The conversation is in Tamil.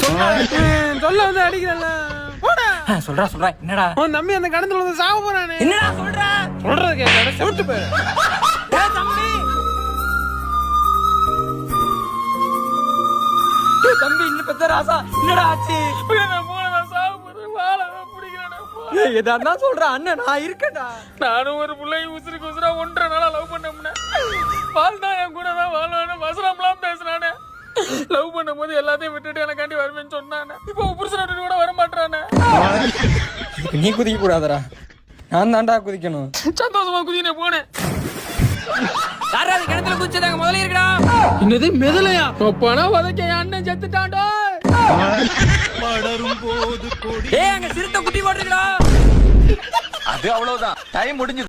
சொல்ல சொல்ல வந்து அடிக்கிறல்ல. போடா. சொல்றா சொல்றா. என்னடா? உன் தம்பி அந்த கடத்துல வந்து சாக போறானே. என்னடா சொல்ற? சொல்றது கேட்க செவிட்டு போயிரு. தம்பி! தம்பி இன்னும் பெத்த ராசா? என்னடா ஆச்சு? எதா இருந்தா சொல்றா அண்ணன் நான் இருக்கேன்டா. நானும் ஒரு பிள்ளை உசுருக்கு உசுரா ஒன்றரை நாளா லவ் பண்ண வாழ்ந்தா என் கூட தான் வாழணும் வசனம்லாம் பேசுறானே. லவ் பண்ணும்போது எல்லாத்தையும் விட்டுட்டு எனக்காண்டி வருவேன்னு சொன்னானே. இப்போ புருஷன் கூட வர மாட்டானே நீ குதிக்க கூடாதடா நான் தான்டா குதிக்கணும். சந்தோஷமா குதினே போனேன். யாராவது கிணத்துல குதிச்சதாங்க முதல்ல இருக்கடா. என்னது மெதலையா? வதக்க என் அண்ணன் செத்துட்டான்டா. ஏய் அங்க சிறுத்தை குட்டி போட்டுருக்கடா. அது அவ்வளவுதான். டைம் முடிஞ்சு